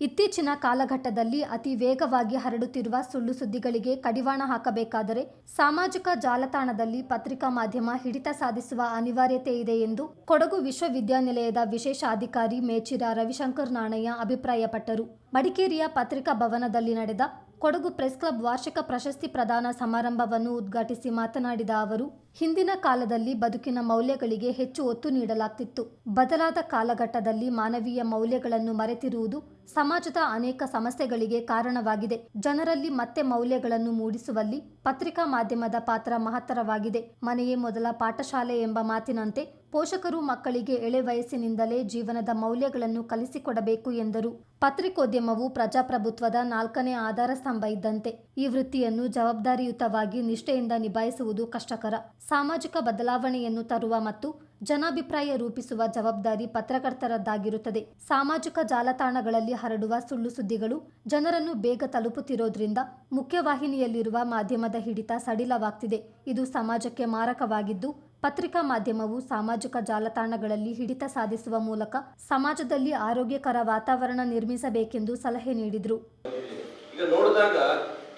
ಇತ್ತೀಚಿನ ಕಾಲಘಟ್ಟದಲ್ಲಿ ಅತಿ ವೇಗವಾಗಿ ಹರಡುತ್ತಿರುವ ಸುಳ್ಳು ಸುದ್ದಿಗಳಿಗೆ ಕಡಿವಾಣ ಹಾಕಬೇಕಾದರೆ ಸಾಮಾಜಿಕ ಜಾಲತಾಣದಲ್ಲಿ ಪತ್ರಿಕಾ ಮಾಧ್ಯಮ ಹಿಡಿತ ಸಾಧಿಸುವ ಅನಿವಾರ್ಯತೆ ಇದೆ ಎಂದು ಕೊಡಗು ವಿಶ್ವವಿದ್ಯಾನಿಲಯದ ವಿಶೇಷ ಅಧಿಕಾರಿ ಮೇಚಿರ ರವಿಶಂಕರ್ ನಾಣಯ್ಯ ಅಭಿಪ್ರಾಯಪಟ್ಟರು. ಮಡಿಕೇರಿಯ ಪತ್ರಿಕಾ ಭವನದಲ್ಲಿ ನಡೆದ ಕೊಡಗು ಪ್ರೆಸ್ ಕ್ಲಬ್ ವಾರ್ಷಿಕ ಪ್ರಶಸ್ತಿ ಪ್ರದಾನ ಸಮಾರಂಭವನ್ನು ಉದ್ಘಾಟಿಸಿ ಮಾತನಾಡಿದ ಅವರು ಹಿಂದಿನ ಕಾಲದಲ್ಲಿ ಬದುಕಿನ ಮೌಲ್ಯಗಳಿಗೆ ಹೆಚ್ಚು ಒತ್ತು ನೀಡಲಾಗ್ತಿತ್ತು. ಬದಲಾದ ಕಾಲಘಟ್ಟದಲ್ಲಿ ಮಾನವೀಯ ಮೌಲ್ಯಗಳನ್ನು ಮರೆತಿರುವುದು ಸಮಾಜದ ಅನೇಕ ಸಮಸ್ಯೆಗಳಿಗೆ ಕಾರಣವಾಗಿದೆ. ಜನರಲ್ಲಿ ಮತ್ತೆ ಮೌಲ್ಯಗಳನ್ನು ಮೂಡಿಸುವಲ್ಲಿ ಪತ್ರಿಕಾ ಮಾಧ್ಯಮದ ಪಾತ್ರ ಮಹತ್ತರವಾಗಿದೆ. ಮನೆಯೇ ಮೊದಲ ಪಾಠಶಾಲೆ ಎಂಬ ಮಾತಿನಂತೆ ಪೋಷಕರು ಮಕ್ಕಳಿಗೆ ಎಳೆ ವಯಸ್ಸಿನಿಂದಲೇ ಜೀವನದ ಮೌಲ್ಯಗಳನ್ನು ಕಲಿಸಿಕೊಡಬೇಕು ಎಂದರು. ಪತ್ರಿಕೋದ್ಯಮವು ಪ್ರಜಾಪ್ರಭುತ್ವದ ನಾಲ್ಕನೇ ಆಧಾರ ಸ್ತಂಭ ಇದ್ದಂತೆ. ಈ ವೃತ್ತಿಯನ್ನು ಜವಾಬ್ದಾರಿಯುತವಾಗಿ ನಿಷ್ಠೆಯಿಂದ ನಿಭಾಯಿಸುವುದು ಕಷ್ಟಕರ. ಸಾಮಾಜಿಕ ಬದಲಾವಣೆಯನ್ನು ತರುವ ಮತ್ತು ಜನಾಭಿಪ್ರಾಯ ರೂಪಿಸುವ ಜವಾಬ್ದಾರಿ ಪತ್ರಕರ್ತರದ್ದಾಗಿರುತ್ತದೆ. ಸಾಮಾಜಿಕ ಜಾಲತಾಣಗಳಲ್ಲಿ ಹರಡುವ ಸುಳ್ಳು ಸುದ್ದಿಗಳು ಜನರನ್ನು ಬೇಗ ತಲುಪುತ್ತಿರೋದ್ರಿಂದ ಮುಖ್ಯವಾಹಿನಿಯಲ್ಲಿರುವ ಮಾಧ್ಯಮದ ಹಿಡಿತ ಸಡಿಲವಾಗ್ತಿದೆ. ಇದು ಸಮಾಜಕ್ಕೆ ಮಾರಕವಾಗಿದ್ದು, ಪತ್ರಿಕಾ ಮಾಧ್ಯಮವು ಸಾಮಾಜಿಕ ಜಾಲತಾಣಗಳಲ್ಲಿ ಹಿಡಿತ ಸಾಧಿಸುವ ಮೂಲಕ ಸಮಾಜದಲ್ಲಿ ಆರೋಗ್ಯಕರ ವಾತಾವರಣ ನಿರ್ಮಿಸಬೇಕೆಂದು ಸಲಹೆ ನೀಡಿದರು.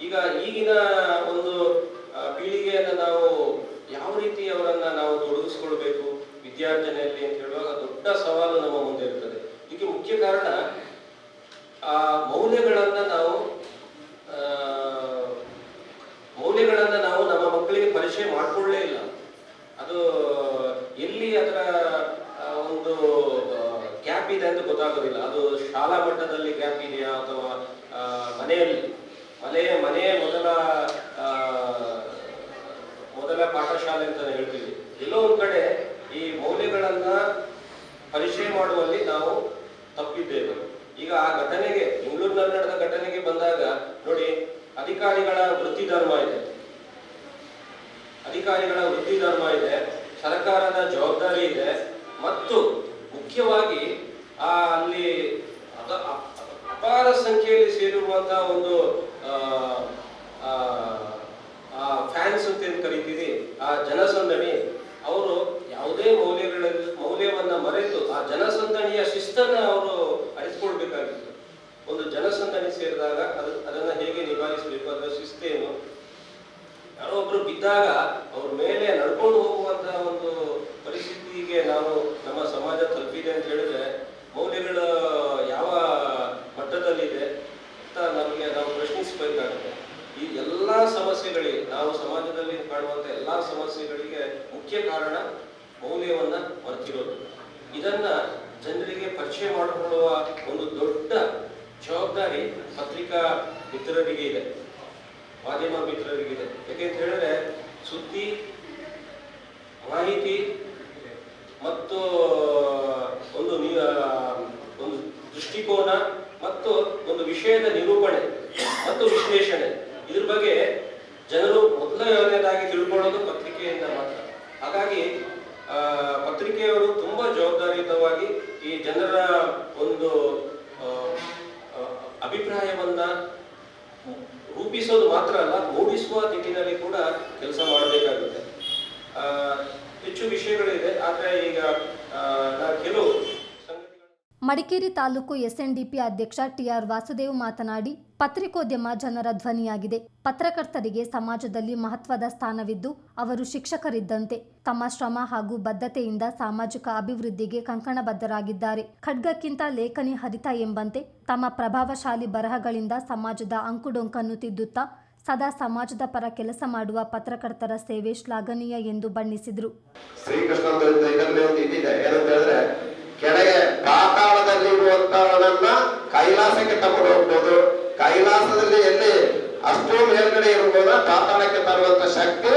ಈಗ ಈಗಿನ ಒಂದು ಪೀಳಿಗೆಯನ್ನು ನಾವು ಅವರನ್ನ ನಾವು ತೊಡಗಿಸ್ಕೊಳ್ಬೇಕು ವಿದ್ಯಾರ್ಜನೆಯಲ್ಲಿ ಅಂತ ಹೇಳುವಾಗ ದೊಡ್ಡ ಸವಾಲು ನಮ್ಮ ಮುಂದೆ ಇರ್ತದೆ ಇದಕ್ಕೆ ಮುಖ್ಯ ಕಾರಣ ಆ ಮೌಲ್ಯಗಳನ್ನ ನಾವು ಆ, ಮೌಲ್ಯಗಳನ್ನ ನಾವು ನಮ್ಮ ಮಕ್ಕಳಿಗೆ ಪರಿಚಯ ಮಾಡ್ಕೊಳ್ಳೇ ಇಲ್ಲ ಅದು ಎಲ್ಲಿ ಅದರ ಆ, ಒಂದು ಗ್ಯಾಪ್ ಇದೆ ಅಂತ ಗೊತ್ತಾಗೋದಿಲ್ಲ ಅದು ಶಾಲಾ ಮಟ್ಟದಲ್ಲಿ ಗ್ಯಾಪ್ ಇದೆಯಾ ಅಥವಾ ಆ, ಮನೆಯಲ್ಲಿ ಮನೆಯ ಮನೆಯ ಮೊದಲ ಆ, ಮೊದಲ ಪಾಠಶಾಲೆ ಅಂತ ಹೇಳ್ತೀವಿ ಎಲ್ಲೋ ಒಂದ್ ಕಡೆ ಈ ಮೌಲ್ಯಗಳನ್ನ ಪರಿಚಯ ಮಾಡುವಲ್ಲಿ ನಾವು ತಪ್ಪಿದ್ದೇವೆ ಈಗ ಆ ಘಟನೆಗೆ ಬೆಂಗಳೂರಿನಲ್ಲಿ ನಡೆದ ಘಟನೆಗೆ ಬಂದಾಗ ನೋಡಿ ಅಧಿಕಾರಿಗಳ ವೃತ್ತಿ ಧರ್ಮ ಇದೆ ಅಧಿಕಾರಿಗಳ ವೃತ್ತಿ ಧರ್ಮ ಇದೆ ಸರ್ಕಾರದ ಜವಾಬ್ದಾರಿ ಇದೆ ಮತ್ತು ಮುಖ್ಯವಾಗಿ ಆ ಅಲ್ಲಿ ಅದ- ಅ- ಅಪಾರ ಸಂಖ್ಯೆಯಲ್ಲಿ ಸೇರಿರುವಂತಹ ಒಂದು ಫ್ಯಾನ್ಸ್ ಅಂತ ಏನು ಕರಿತೀವಿ, ಆ ಜನಸಂದಣಿ. ಅವರು ಯಾವುದೇ ಮೌಲ್ಯಗಳ ಮೌಲ್ಯವನ್ನ ಮರೆತು ಆ ಜನಸಂದಣಿಯ ಶಿಸ್ತನ್ನ ಅವರು ಅರಿಸ್ಕೊಳ್ಬೇಕಾಗಿತ್ತು. ಒಂದು ಜನಸಂದಣಿ ಸೇರಿದಾಗ ಅದು, ಅದನ್ನ ಹೇಗೆ ನಿಭಾಯಿಸಬೇಕು ಅದರ ಶಿಸ್ತೇನು ಯಾರೋ ಒಬ್ರು ಬಿದ್ದಾಗ ಅವ್ರ ಮೇಲೆ ನಡ್ಕೊಂಡು ಹೋಗುವಂತಹ ಒಂದು ಪರಿಸ್ಥಿತಿಗೆ ನಾವು ನಮ್ಮ ಸಮಾಜ ತಲುಪಿದೆ ಅಂತ ಹೇಳಿದ್ರೆ ಮೌಲ್ಯಗಳ ಯಾವ ಮಟ್ಟದಲ್ಲಿದೆ ಅಂತ ನಮಗೆ ನಾವು ಪ್ರಶ್ನಿಸಬೇಕಾಗುತ್ತೆ ಈ ಎಲ್ಲಾ ಸಮಸ್ಯೆಗಳಿಗೆ, ನಾವು ಸಮಾಜದಲ್ಲಿ ಕಾಣುವಂತ ಎಲ್ಲಾ ಸಮಸ್ಯೆಗಳಿಗೆ ಮುಖ್ಯ ಕಾರಣ ಮೌಲ್ಯವನ್ನ ಮರ್ತಿರೋದು ಇದನ್ನ ಜನರಿಗೆ ಪರಿಚಯ ಮಾಡಿಕೊಳ್ಳುವ ಒಂದು ದೊಡ್ಡ ಜವಾಬ್ದಾರಿ ಪತ್ರಿಕಾ ಮಿತ್ರರಿಗೆ ಇದೆ, ಮಾಧ್ಯಮ ಮಿತ್ರರಿಗಿದೆ ಯಾಕೆಂತ ಹೇಳಿದ್ರೆ ಸುದ್ದಿ, ಮಾಹಿತಿ ಮತ್ತು ಒಂದು ನಿ- ಆ, ಒಂದು ದೃಷ್ಟಿಕೋನ ಮತ್ತು ಒಂದು ವಿಷಯದ ನಿರೂಪಣೆ ಮತ್ತು ವಿಶ್ಲೇಷಣೆ ಇದ್ರ ಬಗ್ಗೆ ಜನರು ಮೊದಲನೇದಾಗಿ ತಿಳ್ಕೊಳ್ಳೋದು ಪತ್ರಿಕೆಯಿಂದ ಮಾತ್ರ ಹಾಗಾಗಿ ಆ, ಪತ್ರಿಕೆಯವರು ತುಂಬಾ ಜವಾಬ್ದಾರಿಯುತವಾಗಿ ಈ ಜನರ ಒಂದು ಆ, ಆ, ಅಭಿಪ್ರಾಯವನ್ನ ರೂಪಿಸೋದು ಮಾತ್ರ ಅಲ್ಲ ಮೂಡಿಸುವ ನಿಟ್ಟಿನಲ್ಲಿ ಕೂಡ ಕೆಲಸ ಮಾಡಬೇಕಾಗುತ್ತೆ ಆ, ಹೆಚ್ಚು ವಿಷಯಗಳಿದೆ ಆದ್ರೆ ಈಗ ಆ, ನಾನು ಕೆಲವು ಸಂಗತಿಗಳು ಮಡಿಕೇರಿ ತಾಲೂಕು ಎಸ್ಎನ್ಡಿಪಿ ಅಧ್ಯಕ್ಷ ಟಿಆರ್ ವಾಸುದೇವ್ ಮಾತನಾಡಿ, ಪತ್ರಿಕೋದ್ಯಮ ಜನರ ಧ್ವನಿಯಾಗಿದೆ. ಪತ್ರಕರ್ತರಿಗೆ ಸಮಾಜದಲ್ಲಿ ಮಹತ್ವದ ಸ್ಥಾನವಿದ್ದು, ಅವರು ಶಿಕ್ಷಕರಿದ್ದಂತೆ ತಮ್ಮ ಶ್ರಮ ಹಾಗೂ ಬದ್ಧತೆಯಿಂದ ಸಾಮಾಜಿಕ ಅಭಿವೃದ್ಧಿಗೆ ಕಂಕಣಬದ್ಧರಾಗಿದ್ದಾರೆ. ಖಡ್ಗಕ್ಕಿಂತ ಲೇಖನಿ ಹರಿತ ಎಂಬಂತೆ ತಮ್ಮ ಪ್ರಭಾವಶಾಲಿ ಬರಹಗಳಿಂದ ಸಮಾಜದ ಅಂಕುಡೊಂಕನ್ನು ತಿದ್ದುತ್ತಾ, ಸದಾ ಸಮಾಜದ ಪರ ಕೆಲಸ ಮಾಡುವ ಪತ್ರಕರ್ತರ ಸೇವೆ ಶ್ಲಾಘನೀಯ ಎಂದು ಬಣ್ಣಿಸಿದರು. ಕೆಳಗೆ ಪಾತಾಳದಲ್ಲಿ ಇರುವಂತವನನ್ನ ಕೈಲಾಸಕ್ಕೆ ತಗೊಂಡು ಹೋಗ್ಬೋದು. ಕೈಲಾಸದಲ್ಲಿ ಎಲ್ಲಿ ಅಷ್ಟೋ ಮೇಲ್ಗಡೆ ಇರ್ಬೋದ ಪಾತಾಳಕ್ಕೆ ತರುವಂತ ಶಕ್ತಿ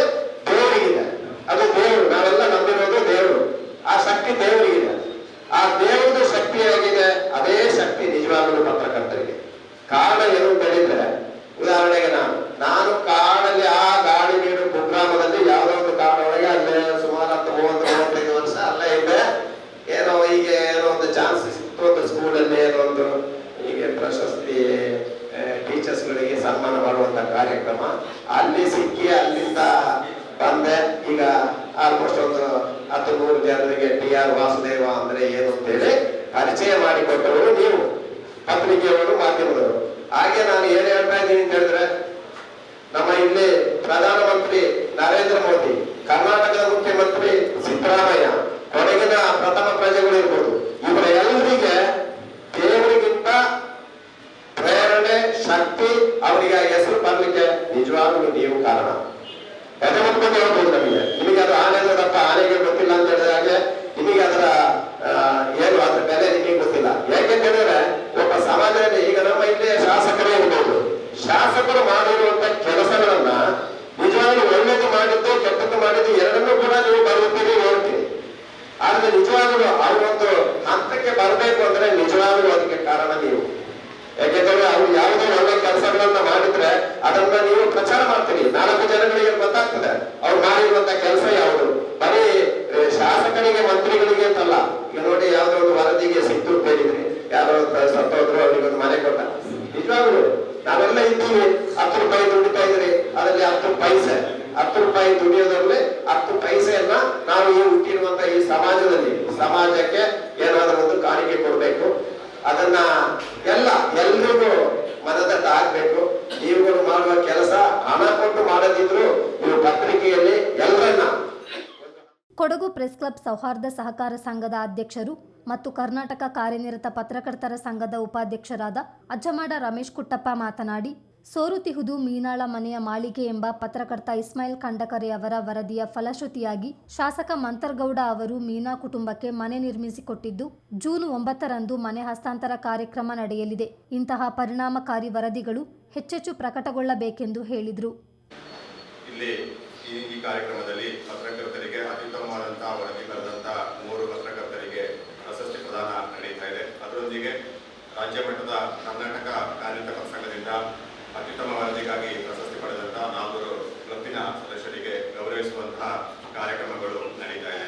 ದೇವರಿಗಿದೆ. ಅದು ದೇವರು, ನಾವೆಲ್ಲ ನಂಬಿರೋದು ದೇವರು. ಆ ಶಕ್ತಿ ದೇವರಿಗಿದೆ. ಆ ದೇವರದ ಶಕ್ತಿ ಹೇಗಿದೆ? ಅದೇ ಶಕ್ತಿ ನಿಜವಾಗಲೂ ಪತ್ರಕರ್ತರಿಗೆ. ಕಾರಣ ಏನು ಅಂತ ಹೇಳಿದ್ರೆ ಉದಾಹರಣೆಗೆ ನಾನು ನಾನು ಕಾಡಲ್ಲಿ ಆ ಗಾಡಿ ನೀರು ಕುಗ್ರಾಮದಲ್ಲಿ ಯಾವುದೋ ಒಂದು ಕಾಡೊಳಗೆ ಅಲ್ಲೇ ಸುಮಾರು ಹತ್ತು ಮೂವತ್ತು ಮೂವತ್ತೈದು ವರ್ಷ ಅಲ್ಲೇ ಇದ್ದೆ ಏನೋ ಹೀಗೆ ಏನೋ ಒಂದು ಚಾನ್ಸ್ ಸಿಕ್ತು ಒಂದು ಸ್ಕೂಲಲ್ಲಿ ಏನೋ ಒಂದು ಹೀಗೆ ಪ್ರಶಸ್ತಿ ಟೀಚರ್ಸ್ಗಳಿಗೆ ಸನ್ಮಾನ ಮಾಡುವಂತ ಕಾರ್ಯಕ್ರಮ ಅಲ್ಲಿ ಸಿಕ್ಕಿ ಅಲ್ಲಿಂದ ಬಂದೆ ಈಗ ಒಂದು ಹತ್ತು ನೂರು ಜನರಿಗೆ ಟಿ ಆರ್ ವಾಸುದೇವ ಅಂದ್ರೆ ಏನು ಅಂತ ಹೇಳಿ ಪರಿಚಯ ಮಾಡಿಕೊಟ್ಟವರು ನೀವು. ಪತ್ರಿಕೆ ಪತ್ರಿಕೆಯವರು ಮಾಧ್ಯಮದವರು. ಹಾಗೆ ನಾನು ಏನ್ ಹೇಳ್ತಾ ಇದ್ದೀನಿ ಅಂತ ಹೇಳಿದ್ರೆ, ನಮ್ಮ ಇಲ್ಲಿ ಪ್ರಧಾನಮಂತ್ರಿ ನರೇಂದ್ರ ಮೋದಿ, ಕರ್ನಾಟಕದ ಮುಖ್ಯಮಂತ್ರಿ ಸಿದ್ದರಾಮಯ್ಯ, ಕೊಡಗಿನ ಪ್ರಥಮ ಪ್ರಜೆಗಳು ಇರ್ಬೋದು ಇವರ ಎಲ್ಲರಿಗೆ ದೇವರಿಗಿಂತ ಪ್ರೇರಣೆ, ಶಕ್ತಿ, ಅವರಿಗೆ ಹೆಸರು ಬರ್ಲಿಕ್ಕೆ ನಿಜವಾಗ್ಲೂ ನೀವು ಕಾರಣ. ಕತೆ ಮಾಡ್ಕೊಂಡು ಹೇಳ್ಬೋದು ನಮಗೆ. ನಿಮಗೆ ಅದು ಆನೆ ಆನೆಗೆ ಗೊತ್ತಿಲ್ಲ ಅಂತ ಹೇಳಿದಾಗೆ ನಿಮಗೆ ಅದರ ಆ, ಏನು ಅದರ ಬೆಲೆ ನಿಮಗೆ ಗೊತ್ತಿಲ್ಲ. ಯಾಕೆಂತ ಹೇಳಿದ್ರೆ ಒಬ್ಬ ಸಮಾಜದಲ್ಲಿ ಈಗ ನಮ್ಮ ಇಲ್ಲಿ ಶಾಸಕರೇ ಇರ್ಬೋದು. ಶಾಸಕರು ಮಾಡಿರುವಂತ ಕೆಲಸಗಳನ್ನ ನಿಜವಾಗ್ಲೂ ಒಳ್ಳೇದು ಮಾಡಿದ್ದು ಕೆಟ್ಟದ್ದು ಮಾಡಿದ್ದು ಎರಡನ್ನೂ ಕೂಡ ನೀವು ಬರುತ್ತೀರಿ ಹೇಳ್ತೀರಿ ಆದ್ರೆ ನಿಜವಾಗ್ಲೂ ಅವರೊಂದು ಹಂತಕ್ಕೆ ಬರಬೇಕು ಅಂದ್ರೆ ನಿಜವಾಗ್ಲೂ ಅದಕ್ಕೆ ಕಾರಣ ನೀವು. ಯಾಕೆಂದ್ರೆ ಅವ್ರು ಯಾವುದೋ ಒಳ್ಳೆ ಕೆಲಸಗಳನ್ನ ಮಾಡಿದ್ರೆ ಅದನ್ನ ನೀವು ಪ್ರಚಾರ ಮಾಡ್ತೀರಿ. ನಾಲ್ಕು ಜನಗಳಿಗೆ ಗೊತ್ತಾಗ್ತದೆ. ಅವ್ರು ಮಾಡಿರುವಂತ ಕೆಲಸ ಯಾವುದು? ಬರೀ ಶಾಸಕರಿಗೆ, ಮಂತ್ರಿಗಳಿಗೆ ಅಂತಲ್ಲ. ಈಗ ನೋಡಿ ಯಾವ್ದೋ ಒಂದು ವರದಿಗೆ ಸಿಕ್ತು ಹೇಳಿದ್ರಿ ಯಾರೋ ಸತ್ತೋದ್ರು, ಅವ್ರಿಗೆ ಒಂದು ಮನೆ ಕೊಟ್ಟ. ನಿಜವಾಗ್ಲು, ನಾವೆಲ್ಲ ಇದ್ದೀವಿ. ಹತ್ತು ರೂಪಾಯಿ ದುಡಿತಾ ಇದ್ರಿ ಅದರಲ್ಲಿ ಹತ್ತು ಪೈಸೆ. ಹತ್ತು ರೂಪಾಯಿ ದುಡಿಯೋದ್ರಲ್ಲಿ ಹತ್ತು ಪೈಸೆಯನ್ನ ನಾವು ಈ ಹುಟ್ಟಿರುವಂತ ಈ ಸಮಾಜದಲ್ಲಿ, ಸಮಾಜಕ್ಕೆ ಏನಾದ್ರೂ ಒಂದು ಕಾಣಿಕೆ ಕೊಡ್ಬೇಕು. ಅದನ್ನ ಎಲ್ಲ ಎಲ್ರಿಗೂ ಮನದಟ್ಟ ಆಗ್ಬೇಕು ನೀವುಗಳು ಮಾಡುವ ಕೆಲಸ ಹಣ ಕೊಟ್ಟು ಮಾಡದಿದ್ರು ನೀವು ಪತ್ರಿಕೆಯಲ್ಲಿ ಎಲ್ಲರನ್ನ ಕೊಡಗು ಪ್ರೆಸ್ ಕ್ಲಬ್ ಸೌಹಾರ್ದ ಸಹಕಾರ ಸಂಘದ ಅಧ್ಯಕ್ಷರು ಮತ್ತು ಕರ್ನಾಟಕ ಕಾರ್ಯನಿರತ ಪತ್ರಕರ್ತರ ಸಂಘದ ಉಪಾಧ್ಯಕ್ಷರಾದ ಅಜ್ಜಮಾಡ ರಮೇಶ್ ಕುಟ್ಟಪ್ಪ ಮಾತನಾಡಿ ಸೋರುತಿಹುದು ಮೀನಾಳ ಮನೆಯ ಮಾಳಿಗೆ ಎಂಬ ಪತ್ರಕರ್ತ ಇಸ್ಮಾಯಿಲ್ ಖಂಡಕರೆ ಅವರ ವರದಿಯ ಫಲಶ್ರುತಿಯಾಗಿ ಶಾಸಕ ಮಂತರ್ಗೌಡ ಅವರು ಮೀನಾ ಕುಟುಂಬಕ್ಕೆ ಮನೆ ನಿರ್ಮಿಸಿಕೊಟ್ಟಿದ್ದು, ಜೂನ್ ಒಂಬತ್ತರಂದು ಮನೆ ಹಸ್ತಾಂತರ ಕಾರ್ಯಕ್ರಮ ನಡೆಯಲಿದೆ. ಇಂತಹ ಪರಿಣಾಮಕಾರಿ ವರದಿಗಳು ಹೆಚ್ಚೆಚ್ಚು ಪ್ರಕಟಗೊಳ್ಳಬೇಕೆಂದು ಹೇಳಿದರು. ರಾಜ್ಯ ಮಟ್ಟದ ಕರ್ನಾಟಕ ಕಾರ್ಯನಿರತ ಸಂಘದಿಂದ ಕಾರ್ಯಕ್ರಮಗಳು ನಡೀತಾ ಇದೆ.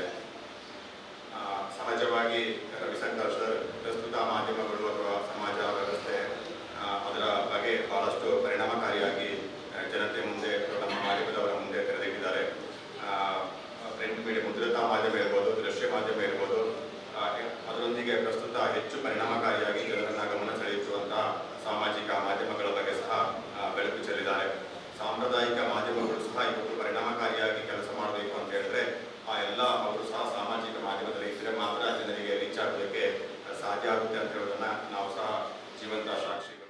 ಸಹಜವಾಗಿ ರವಿಶಂಕರ್ ಸರ್ ಪ್ರಸ್ತುತ ಮಾಧ್ಯಮಗಳು ಅಥವಾ ಸಮಾಜ ವ್ಯವಸ್ಥೆ ಆ, ಅದರ ಬಗ್ಗೆ ಬಹಳಷ್ಟು ಪರಿಣಾಮಕಾರಿಯಾಗಿ ಆ, ಜನತೆ ಮುಂದೆ ಅಥವಾ ನಮ್ಮ ಮಾಧ್ಯಮದವರ ಮುಂದೆ ತೆರೆದಿಟ್ಟಿದ್ದಾರೆ ಪ್ರಿಂಟ್ ಮೀಡಿಯಾ ಮುದ್ರಿತ ಮಾಧ್ಯಮ ಇರ್ಬೋದು ದೃಶ್ಯ ಮಾಧ್ಯಮ ಇರ್ಬೋದು ಆ, ಅದರೊಂದಿಗೆ ಪ್ರಸ್ತುತ ಹೆಚ್ಚು ಪರಿಣಾಮಕಾರಿಯಾಗಿ ಜನರನ್ನ ಗಮನ ಸೆಳೆಯುವಂತಹ ಸಾಮಾಜಿಕ ಮಾಧ್ಯಮಗಳ ಬಗ್ಗೆ ಸಹ ಆ, ಬೆಳಕು ಚೆಲ್ಲಿದ್ದಾರೆ ಸಾಂಪ್ರದಾಯಿಕ ಮಾಧ್ಯಮಗಳು ಸಹ ಇವತ್ತು ಪರಿಣಾಮಕಾರಿಯಾಗಿ ಕೆಲಸ ಮಾಡಬೇಕು ಅಂತ ಹೇಳಿದ್ರೆ ಆ ಎಲ್ಲ ಅವರು ಸಹ ಸಾಮಾಜಿಕ ಮಾಧ್ಯಮದಲ್ಲಿ ಇದ್ರೆ ಮಾತ್ರ ಜನರಿಗೆ ರೀಚ್ ಆಗೋದಕ್ಕೆ ಸಾಧ್ಯ ಆಗುತ್ತೆ ಅಂತ ಹೇಳೋದನ್ನ ನಾವು ಸಹ ಜೀವಂತ ಸಾಕ್ಷಿಗಳು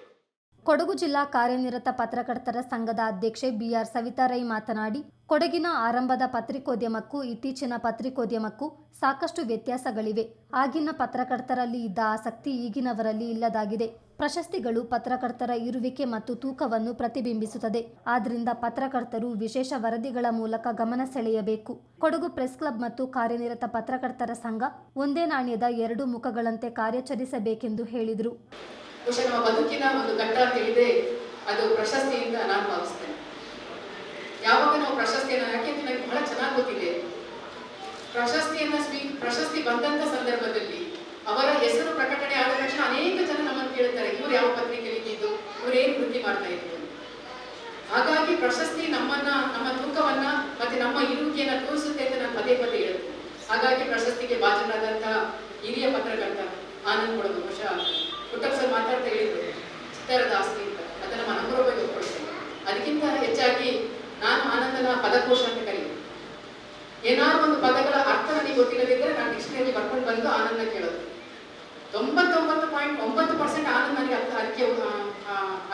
ಕೊಡಗು ಜಿಲ್ಲಾ ಕಾರ್ಯನಿರತ ಪತ್ರಕರ್ತರ ಸಂಘದ ಅಧ್ಯಕ್ಷೆ ಬಿಆರ್ ಸವಿತಾ ರೈ ಮಾತನಾಡಿ, ಕೊಡಗಿನ ಆರಂಭದ ಪತ್ರಿಕೋದ್ಯಮಕ್ಕೂ ಇತ್ತೀಚಿನ ಪತ್ರಿಕೋದ್ಯಮಕ್ಕೂ ಸಾಕಷ್ಟು ವ್ಯತ್ಯಾಸಗಳಿವೆ. ಆಗಿನ ಪತ್ರಕರ್ತರಲ್ಲಿ ಇದ್ದ ಆಸಕ್ತಿ ಈಗಿನವರಲ್ಲಿ ಇಲ್ಲದಾಗಿದೆ. ಪ್ರಶಸ್ತಿಗಳು ಪತ್ರಕರ್ತರ ಇರುವಿಕೆ ಮತ್ತು ತೂಕವನ್ನು ಪ್ರತಿಬಿಂಬಿಸುತ್ತದೆ. ಆದ್ದರಿಂದ ಪತ್ರಕರ್ತರು ವಿಶೇಷ ವರದಿಗಳ ಮೂಲಕ ಗಮನ ಸೆಳೆಯಬೇಕು. ಕೊಡಗು ಪ್ರೆಸ್ ಕ್ಲಬ್ ಮತ್ತು ಕಾರ್ಯನಿರತ ಪತ್ರಕರ್ತರ ಸಂಘ ಒಂದೇ ನಾಣ್ಯದ ಎರಡು ಮುಖಗಳಂತೆ ಕಾರ್ಯಾಚರಿಸಬೇಕೆಂದು ಹೇಳಿದರು. ಬಹುಶಃ ನಮ್ಮ ಬದುಕಿನ ಒಂದು ಘಟ್ಟ ತಿಳಿದೆ ಅದು ಪ್ರಶಸ್ತಿಯಿಂದ ನಾನು ಭಾವಿಸ್ತೇನೆ. ಯಾವಾಗ ನಾವು ಪ್ರಶಸ್ತಿಯನ್ನು ಯಾಕೆಂದ್ರೆ ನನಗೆ ಬಹಳ ಚೆನ್ನಾಗಿ ಗೊತ್ತಿದೆ. ಪ್ರಶಸ್ತಿಯನ್ನ ಸ್ವೀ, ಪ್ರಶಸ್ತಿ ಬಂದಂತ ಸಂದರ್ಭದಲ್ಲಿ ಅವರ ಹೆಸರು ಪ್ರಕಟಣೆ ಆದ ತಕ್ಷಣ ಅನೇಕ ಜನ ನಮ್ಮನ್ನು ಕೇಳ್ತಾರೆ, ಇವರು ಯಾವ ಪತ್ರಿಕೆ ಇದ್ದಿದ್ದು ಇವರೇನು ವೃದ್ಧಿ ವೃತ್ತಿ ಮಾಡ್ತಾ ಇದ್ರು ಹಾಗಾಗಿ ಪ್ರಶಸ್ತಿ ನಮ್ಮನ್ನ, ನಮ್ಮ ತೂಕವನ್ನ ಮತ್ತೆ ನಮ್ಮ ಇರುವಿಕೆಯನ್ನ ತೋರಿಸುತ್ತೆ ಅಂತ ನಾನು ಪದೇ ಪದೇ ಹೇಳುತ್ತೆ ಹಾಗಾಗಿ ಪ್ರಶಸ್ತಿಗೆ ಭಾಜನರಾದಂತಹ ಹಿರಿಯ ಪತ್ರಕರ್ತ ಆನಂದ್ ಕೊಡೋದು ಬಹುಶಃ ಪುಟ್ಟಪ್ಪ ಸರ್ ಮಾತಾಡ್ತಾ ಹೇಳಿದ್ರು. ಚಿತ್ತಾರದ ಆಸ್ತಿ ಅಂತ. ಅದನ್ನ ಮನಪೂರ್ವವಾಗಿ ಒಪ್ಕೊಳ್ತೇನೆ. ಅದಕ್ಕಿಂತ ಹೆಚ್ಚಾಗಿ ನಾನು ಆನಂದನ ಪದಕೋಶ ಅಂತ ಕರೀತೀನಿ ಏನಾದ್ರು ಒಂದು ಪದಗಳ ಅರ್ಥ ನನಗೆ ಗೊತ್ತಿಲ್ಲದಿದ್ರೆ ನಾನು ಡಿಕ್ಷನರಿ ಬರ್ಕೊಂಡು ಬಂದು ಆನಂದ ಕೇಳೋದು. ತೊಂಬತ್ತೊಂಬತ್ತು ಪಾಯಿಂಟ್ ಒಂಬತ್ತು ಪರ್ಸೆಂಟ್ ಆನಂದ ನನಗೆ ಅರ್ಥ, ಅದಕ್ಕೆ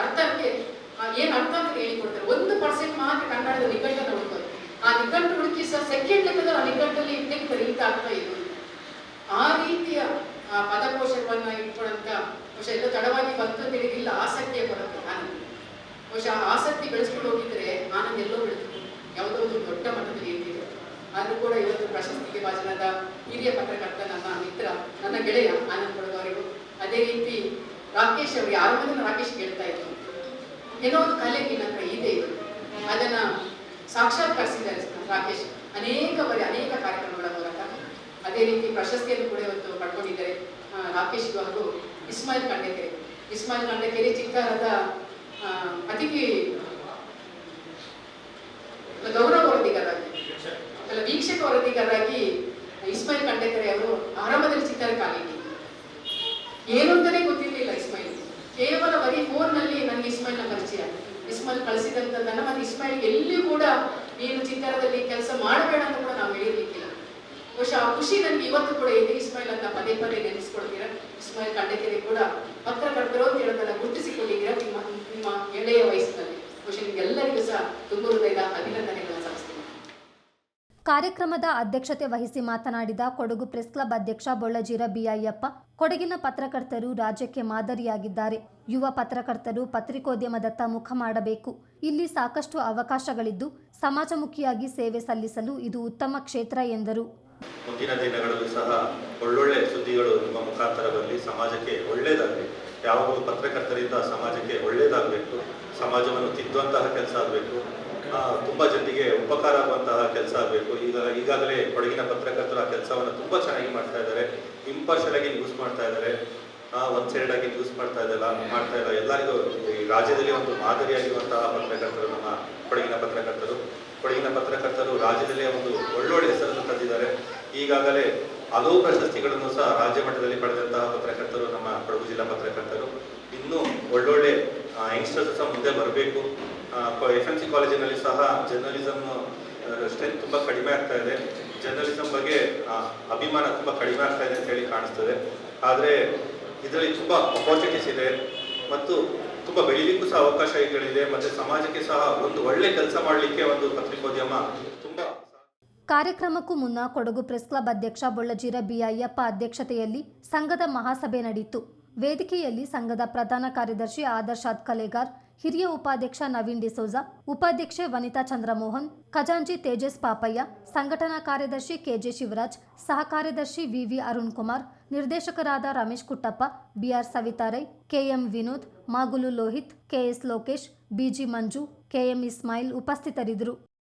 ಅರ್ಥಕ್ಕೆ ಏನು ಅರ್ಥ ಅಂತ ಹೇಳಿಕೊಡ್ತಾರೆ. ಒಂದು ಪರ್ಸೆಂಟ್ ಮಾತ್ರ ಕನ್ನಡದ ನಿಘಂಟನ್ನು ಹುಡುಕೋದು. ಆ ನಿಘಂಟು ಹುಡುಕಿ ಸಹ ಸೆಕೆಂಡ್ ಲೆಕ್ಕದಲ್ಲಿ ಆ ನಿಘಂಟಲ್ಲಿ ಇಟ್ಟಿರ್ತಾರೆ ಇಂಥ ಅರ್ಥ ಇತ್ತು. ಆ ರೀತಿಯ ಪದಕೋಶವನ್ನ ಇಟ್ಕೊಳ್ಳಂತ ಬಹುಶಃ ಎಲ್ಲ ತಡವಾಗಿ ಬಂತು ಅಂತ ಹೇಳಿದಿಲ್ಲ ಆಸಕ್ತಿಯ ಕೊರತೆ ಆನಂದ ಬಹುಶಃ ಆಸಕ್ತಿ ಬೆಳೆಸ್ಕೊಂಡು ಹೋಗಿದ್ರೆ ಆನಂದ ಎಲ್ಲೋ ಬೆಳೆದು ಯಾವುದೋ ಒಂದು ದೊಡ್ಡ ಮಟ್ಟದಲ್ಲಿ ಏನಿದೆ ಆದರೂ ಕೂಡ ಇವತ್ತು ಪ್ರಶಸ್ತಿಗೆ ಭಾಜನದ ಹಿರಿಯ ಪತ್ರಕರ್ತ ನನ್ನ ಮಿತ್ರ, ನನ್ನ ಗೆಳೆಯ ಆನಂದ್ ಕೊಡದವರಿಗೂ ಅದೇ ರೀತಿ ರಾಕೇಶ್ ಅವರು ಯಾರ ರಾಕೇಶ್ ಕೇಳ್ತಾ ಇದ್ರು. ಏನೋ ಒಂದು ಕಲೆ ನಿನ್ನ ಇದೆ ಇದು. ಅದನ್ನ ಸಾಕ್ಷಾತ್ಕರಿಸಿದ್ದಾರೆ ರಾಕೇಶ್. ಅನೇಕ ಬಾರಿ, ಅನೇಕ ಕಾರ್ಯಕ್ರಮಗಳ ಮೂಲಕ. ಅದೇ ರೀತಿ ಪ್ರಶಸ್ತಿಯನ್ನು ಕೂಡ ಇವತ್ತು ಪಡ್ಕೊಂಡಿದ್ದಾರೆ ರಾಕೇಶ್ ಹಾಗೂ ಇಸ್ಮಾಯಿಲ್ ಕಂಡಕೆರೆ. ಇಸ್ಮಾಯಿಲ್ ಕಂಡಕೆರೆ ಚಿತ್ತಾರದ ಅತಿಥಿ ಗೌರವ ವರದಿಗಾರರಾಗಿ, ಅಲ್ಲ, ವೀಕ್ಷಕ ವರದಿಗಾರರಾಗಿ ಇಸ್ಮಾಯಿಲ್ ಕಂಡಕೆರೆ ಅವರು ಆರಂಭದಲ್ಲಿ ಚಿತ್ತರ ಕಾಲಿಟ್ಟಿ ಏನು ಅಂತಲೇ ಗೊತ್ತಿರಲಿಲ್ಲ ಇಸ್ಮಾಯಿಲ್. ಕೇವಲ ಬರೀ ಫೋನ್ನಲ್ಲಿ ನನಗೆ ಇಸ್ಮಾಯಿಲ್ನ ಪರಿಚಯ. ಇಸ್ಮಾಯಿಲ್ ಕಳಿಸಿದಂಥದ್ದನ್ನ ಮತ್ತೆ ಇಸ್ಮಾಯಿಲ್ ಎಲ್ಲಿಯೂ ಕೂಡ ನೀನು ಚಿತ್ತಾರದಲ್ಲಿ ಕೆಲಸ ಮಾಡಬೇಡ ಅಂತ ಕೂಡ ನಾವು ಹೇಳಿರ್ಲಿಕ್ಕಿಲ್ಲ. ಬಹುಶಃ ಆ ಖುಷಿ ನನಗೆ ಇವತ್ತು ಕೂಡ ಇದೆ. ಇಸ್ಮಾಯಿಲ್ ಅಂತ ಪದೇ ಪದೇ ನೆನೆಸ್ಕೊಳ್ತೀರಾ? ಇಸ್ಮಾಯಿಲ್ ಕಂಡಕೆರೆ ಕೂಡ ಪತ್ರಕರ್ತರು ಅಂತ ಹೇಳೋದನ್ನ ಗುರುತಿಸಿಕೊಂಡಿದ್ದೀರಾ ನಿಮ್ಮ ನಿಮ್ಮ ಎಳೆಯ ವಯಸ್ಸಿನಲ್ಲಿ? ಬಹುಶಃ ನಿಮ್ಗೆಲ್ಲರಿಗೂ ಸಹ ತುಂಬ ಹೃದಯದ ಅಭಿನಂದನೆಗಳನ್ನು ಸಲ್ಲಿಸ್ತೀನಿ. ಕಾರ್ಯಕ್ರಮದ ಅಧ್ಯಕ್ಷತೆ ವಹಿಸಿ ಮಾತನಾಡಿದ ಕೊಡಗು ಪ್ರೆಸ್ ಕ್ಲಬ್ ಅಧ್ಯಕ್ಷ ಬೊಳ್ಳಜೀರ ಬಿಐಯಪ್ಪ, ಕೊಡಗಿನ ಪತ್ರಕರ್ತರು ರಾಜ್ಯಕ್ಕೆ ಮಾದರಿಯಾಗಿದ್ದಾರೆ. ಯುವ ಪತ್ರಕರ್ತರು ಪತ್ರಿಕೋದ್ಯಮದತ್ತ ಮುಖ ಮಾಡಬೇಕು. ಇಲ್ಲಿ ಸಾಕಷ್ಟು ಅವಕಾಶಗಳಿದ್ದು, ಸಮಾಜಮುಖಿಯಾಗಿ ಸೇವೆ ಸಲ್ಲಿಸಲು ಇದು ಉತ್ತಮ ಕ್ಷೇತ್ರ ಎಂದರು. ಮುಂದಿನ ದಿನಗಳಲ್ಲೂ ಸಹ ಒಳ್ಳೊಳ್ಳೆ ಸುದ್ದಿಗಳು ನಿಮ್ಮ ಮುಖಾಂತರ ಬರಲಿ ಸಮಾಜಕ್ಕೆ ಒಳ್ಳೇದಾಗಲಿ, ಯಾವಾಗಲೂ ಪತ್ರಕರ್ತರಿಂದ ಸಮಾಜಕ್ಕೆ ಒಳ್ಳೇದಾಗಬೇಕು, ಸಮಾಜವನ್ನು ತಿದ್ದುವಂತಹ ಕೆಲಸ ಆಗಬೇಕು ತುಂಬ ಜನರಿಗೆ ಉಪಕಾರ ಆಗುವಂತಹ ಕೆಲಸ ಆಗಬೇಕು. ಈಗ ಈಗಾಗಲೇ ಕೊಡಗಿನ ಪತ್ರಕರ್ತರು ಆ ಕೆಲಸವನ್ನು ತುಂಬ ಚೆನ್ನಾಗಿ ಮಾಡ್ತಾ ಇದ್ದಾರೆ. ಇಂಪಾರ್ಷಲ್ ಆಗಿ ಯೂಸ್ ಮಾಡ್ತಾ ಇದ್ದಾರೆ. ಒಂದ್ ಸೈಡ್ ಆಗಿ ಯೂಸ್ ಮಾಡ್ತಾ ಇದ್ದಲ್ಲ ಮಾಡ್ತಾ ಇಲ್ಲ ಎಲ್ಲರಿಗೂ ಈ ರಾಜ್ಯದಲ್ಲಿ ಒಂದು ಮಾದರಿಯಾಗಿರುವಂತಹ ಪತ್ರಕರ್ತರು ನಮ್ಮ ಕೊಡಗಿನ ಪತ್ರಕರ್ತರು. ಕೊಡಗಿನ ಪತ್ರಕರ್ತರು ರಾಜ್ಯದಲ್ಲಿ ಒಂದು ಒಳ್ಳೊಳ್ಳೆ ಹೆಸರನ್ನು ತಂದಿದ್ದಾರೆ. ಈಗಾಗಲೇ ಹಲವು ಪ್ರಶಸ್ತಿಗಳನ್ನು ಸಹ ರಾಜ್ಯ ಮಟ್ಟದಲ್ಲಿ ಪಡೆದಂತಹ ಪತ್ರಕರ್ತರು ನಮ್ಮ ಕೊಡಗು ಜಿಲ್ಲಾ ಪತ್ರಕರ್ತರು. ಇನ್ನೂ ಒಳ್ಳೊಳ್ಳೆ ಯಂಗ್ಸ್ಟರ್ಸ್ ಸಹ ಮುಂದೆ ಬರಬೇಕು. ಎಫ್ ಎಂ ಸಿ ಕಾಲೇಜಿನಲ್ಲಿ ಸಹ ಜರ್ನಲಿಸಮ್ ಸ್ಟ್ರೆಂತ್ ತುಂಬ ಕಡಿಮೆ ಆಗ್ತಾ ಇದೆ. ಜರ್ನಲಿಸಮ್ ಬಗ್ಗೆ ಅಭಿಮಾನ ತುಂಬ ಕಡಿಮೆ ಆಗ್ತಾ ಇದೆ ಅಂತ ಹೇಳಿ ಕಾಣಿಸ್ತದೆ. ಆದರೆ, ಇದರಲ್ಲಿ ತುಂಬ ಅಪಾರ್ಚುನಿಟೀಸ್ ಇದೆ. ಮತ್ತು ತುಂಬ ಬೆಳೀಲಿಕ್ಕೂ ಸಹ ಅವಕಾಶಗಳಿದೆ ಮತ್ತೆ ಸಮಾಜಕ್ಕೆ ಸಹ ಒಂದು ಒಳ್ಳೆ ಕೆಲಸ ಮಾಡಲಿಕ್ಕೆ ಒಂದು ಪತ್ರಿಕೋದ್ಯಮ ತುಂಬಾ ಕಾರ್ಯಕ್ರಮಕ್ಕೂ ಮುನ್ನ ಕೊಡಗು ಪ್ರೆಸ್ ಕ್ಲಬ್ ಅಧ್ಯಕ್ಷ ಬೊಳ್ಳಜೀರ ಬಿಐಯಪ್ಪ ಅಧ್ಯಕ್ಷತೆಯಲ್ಲಿ ಸಂಘದ ಮಹಾಸಭೆ ನಡೆಯಿತು ವೇದಿಕೆಯಲ್ಲಿ ಸಂಘದ ಪ್ರಧಾನ ಕಾರ್ಯದರ್ಶಿ ಆದರ್ಶಾದ್ ಕಲೆಗಾರ್, ಹಿರಿಯ ಉಪಾಧ್ಯಕ್ಷ ನವೀನ್ ಡಿಸೋಜಾ, ಉಪಾಧ್ಯಕ್ಷೆ ವನಿತಾ ಚಂದ್ರಮೋಹನ್ ಖಜಾಂಜಿ ತೇಜಸ್ ಪಾಪಯ್ಯ, ಸಂಘಟನಾ ಕಾರ್ಯದರ್ಶಿ ಕೆಜೆ ಶಿವರಾಜ್ ಸಹ ಕಾರ್ಯದರ್ಶಿ ವಿವಿ ಅರುಣ್ ಕುಮಾರ್ ನಿರ್ದೇಶಕರಾದ Ramesh Kuttappa, BR Savitha Rai KM Vinod Magulu Lohith KS Lokesh BG Manju KM Ismail ಉಪಸ್ಥಿತರಿದ್ದರು.